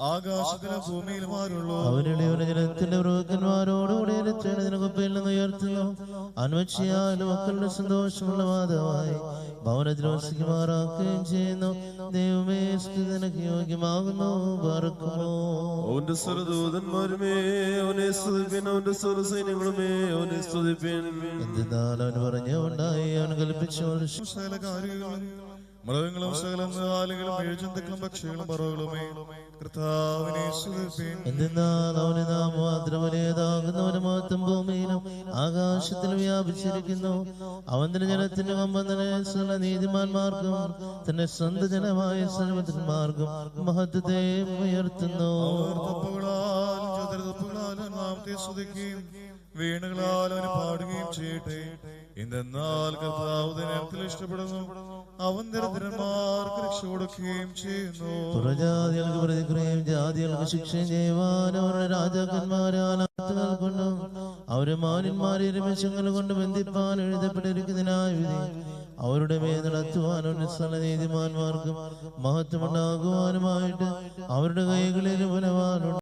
ആകാശത്തിലും ഭൂമിയിലുമാരുള്ളൂ. അവരുടെ ഒരു ജനത്തിന്റെ പ്രഭുക്കന്മാരോടുകൂടി രക്ഷണത്തിന് കുപ്പയിൽ നിന്ന് ഉയർത്തുന്നു. അന്വച്ഛയാലും മക്കളുടെ സന്തോഷമുള്ള മാതാവായി ഭവനത്തിൽ വസിക്കുമാറാക്കുകയും ചെയ്യുന്നു. ദൈവമേ സ്തുതിനക്ക് യോഗ്യമാകുന്നു. പറക്കുമോ അവന്റെ സ്വരദൂതന്മാരുമേ അവനെ സ്തുതിപ്പിൻ അവന്റെ സ്വരസൈന്യങ്ങളുമേ അവനെ സ്തുതിപ്പിൻ. എന്തെന്നാൽ അവൻ പറഞ്ഞു ഉണ്ടായി അവൻ കൽപ്പിച്ചു മൃഗങ്ങളും സകലം ആലുകളും എഴുചന്തക്കളും പക്ഷികളും പറവുകളുമേ കർത്താവിനെ എന്തെന്നാൽ അവനെ നാം മാത്രം ഭൂമിയിലും ആകാശത്തിൽ വ്യാപിച്ചിരിക്കുന്നു. അവൻ തന്റെ ജനത്തിന്റെ നീതിമാന്മാർക്കും തന്റെ സ്വന്ത ജനമായ സർവതന്മാർക്കും മഹത്വത്തെ ഉയർത്തുന്നു. വീണുകളാൽ അവന് പാടുകയും ചെയ്യട്ടെ. എന്തെന്നാൽ കർത്താവ് ദിനത്തിൽ ഇഷ്ടപ്പെടുന്നു. അവൻ ദരിദ്രന്മാർക്ക് രക്ഷ കൊടുക്കുകയും ചെയ്യുന്നു. പുറജാതികൾക്ക് പ്രതിക്രിയയും ജാതികൾക്ക് ശിക്ഷയും ചെയ്യുവാൻ അവരുടെ രാജാക്കന്മാരെ ആലാത്തുകൾ കൊണ്ടും അവരെ മാന്യന്മാരെ രമേശങ്ങൾ കൊണ്ട് ബന്ധിപ്പാൻ എഴുതപ്പെട്ടിരിക്കുന്നതിനായ വിധി അവരുടെ മേൽ നടത്തുവാനും നിസ്സല നീതിമാന്മാർക്കും മഹത്വമുണ്ടാകുവാനുമായിട്ട് അവരുടെ കൈകളിൽ ബലവാനുണ്ട്